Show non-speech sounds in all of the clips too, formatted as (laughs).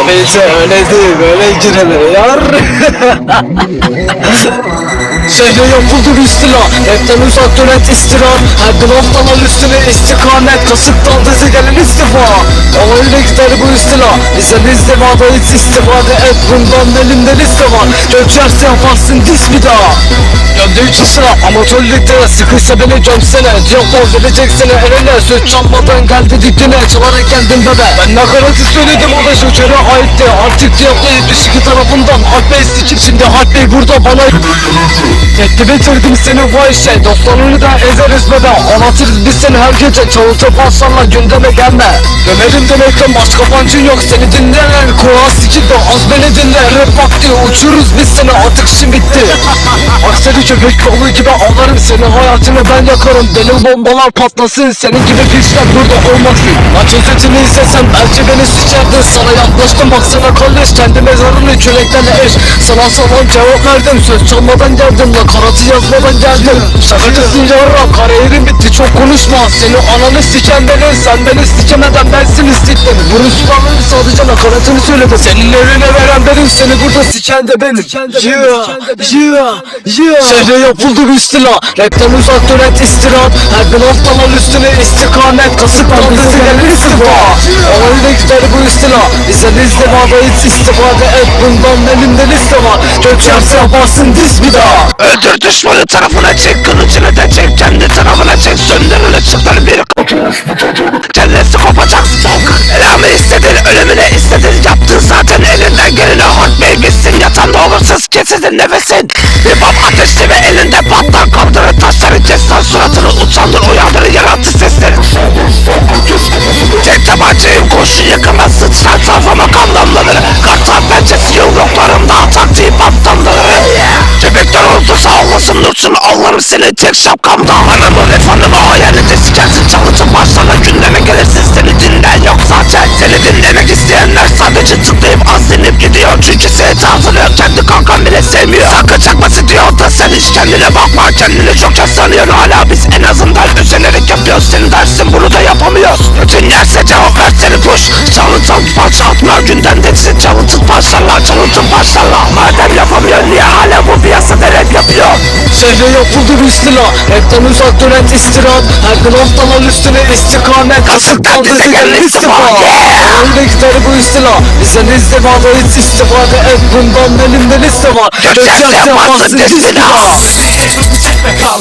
O bize öyle değil böyle girilir yar (laughs) Şehre yapıldı istila. Hepten uzak dönet istirahat Her gün haftalar üstüne istikamet. Kasıktan dizi gelin istifa. Ama öyle gider bu istila. Bize izdivada hiç istifade et. Bundan elimde liste var. Göçerse yaparsın dis bir daha. Gömde üç sıra. Amatörlükte Sıkıysa beni gömsene. Diyafon verecek seni eline Söz çalmadan geldi dibine. Çalarak geldin bebe. Ben nakaratı söyledim o da şöçere aitti. Artık diyaflayıp iki tarafından. Alp Bey sikip şimdi. Alp Bey burada bana Tehdit bitirdim seni vay şey. Dostlarını da ezeriz bebe Anlatırız biz seni her gece Çoğultu paslarla gündeme gelme. Gömerim demekten başka pancın yok. Seni dinleyen Kur'an sikildi az beni dinle. Rap vakti uçuruz biz seni. Artık işin bitti Akseri köpek kolu gibi ağlarım seni. Hayatını ben yakarım. Benim bombalar patlasın. Senin gibi piçler burada olmasın. Maç özetini izlesem belki beni sikerdin Sana yaklaştım. Baksana kardeş Kendi mezarını çöreklerle eş. Sana sağlam cevap verdim. Söz çalmadan geldim. Nakaratı yazmadan geldim. Şakacısın yarra Kariyerim bitti. Çok konuşma. Seni ananı siken beni. Sen beni sikemeden ben seni siktim. Banner'ın sadece nakaratını söyledi Senin evine veren benim. Seni burada siken de benim. Yeah Yeah Yeah Şehre yapıldı bir istila. Rapten uzak dönet istirahat Her gün haftalar üstüne istikamet. Kasıktan dizi gelir istifa. Ama öyle gider bu istila. Bize izdivada hiç istifade et Bundan elimde liste var Göçerse yaparsın diz bir daha. Öldür düşmanı tarafına çek Kılıcını da çek kendi tarafına çek. Söndürün ışıkları bir kesilsin nefesin! Bir bab ateşli ve elinde patlar Kaldırır taşları kestan suratını Utandır uyandırır yarattı sesleri. Tek tabancayım kurşun yakınmaz Sıçrar tafama kan damlaları Kartal pençesi yumruklarımda Taktiği patlamları Köpekler oldu sağ olasın dursun Allah'ım seni tek şapkamda Anamı ve fanımı hayalinde sikersin Çalıtın başlarına gündeme gelirsin gidiyor Çünkü seni tanrılıyor kendi kankan bile sevmiyor. Sakın çakması diyor da sen hiç kendine bakma. Kendini çok sanıyor hala biz Senin dersin bunu da yapamıyoruz Bütün yerse cevap versene push Çalıntın parça atma gündemdesin Çalıntın parçalar çalıntın parçalar. Madem yapamıyor niye hala bu piyasada rap yapıyor Şehre yapıldı bir istila. Hepten uzak dönet istirahat. Her gün haftalar üstüne istikamet. Kasıktan dizi gelir istifa? Öyle gider bu istila. Bize izdivada hiç istifade et. Bundan elimde liste var Göçerse yaparsın daha çekme kal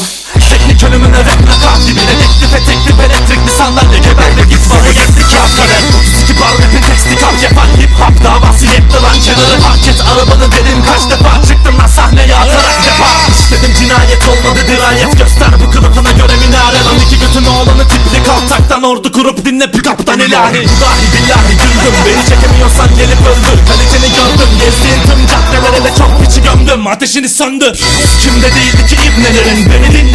Teknik ölümüne rap rakam Dibine teklif et teklif elektrik sandalye Geberde git bana geldi kağıtları 32 bar rapin teksti kal Cepan hip hop davası yetti lan kenarı Fark et arabanı dedim kaç defa? Çıktım lan sahneye atarak defa. İşledim cinayet olmadı dirayet Göster. Bu kılıfına göre minare Lan. İki götün oğlanı tipli kaltaktan Ordu kurup dinle pikaptan ilahi. Dahi billahi güldüm. Beni çekemiyorsan gelip öldür. Kaliteni gördüm. Gezdiğin tüm caddelere de çok piçi gömdüm. Ateşini söndür Kimde değildi ki ibnelerin? Beni dinlememesi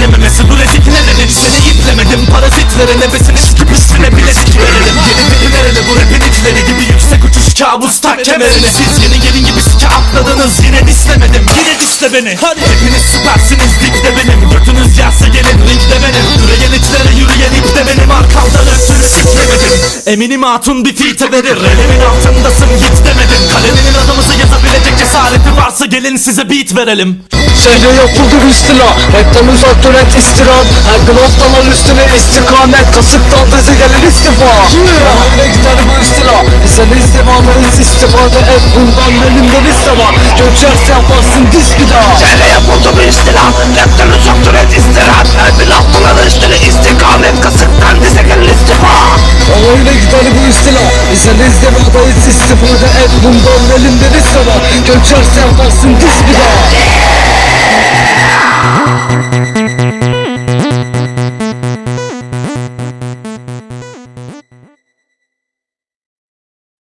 kabus tak kemerini. Siz yeni gelin gibi sike atladınız Yine dislemedim. Yine disle beni Hadi. Hepiniz süpersiniz dipte benim. Götünüz yerse gelin ringde benim. Üreyen içlere yürüyen ipte benim. Arkamdan öpsünü siklemedim. Eminim hatun bir fite verir. Elimin altındasın git demedim. Kaleminin adımızı yazabilecek cesareti varsa gelin size beat verelim Şehre yapıldı istila. Hepten uzak dönet istirahat Her gün haftalar üstüne istikamet. Kasıktan dizi gelir istifa. Öyle gider bu istila. İzdivada hiç istifade et Bundan elimde liste var Göçerse yaparsın diz bir daha Şehre yapıldı bir istila. Rapten uzaktır et istirahat Her bir lafına üstüne istikamet. Kasıktan dize gelin istifa. Öyle gider bu istila. İzdivada hiç istifade et Bundan elimde liste var Göçerse yaparsın diz bir daha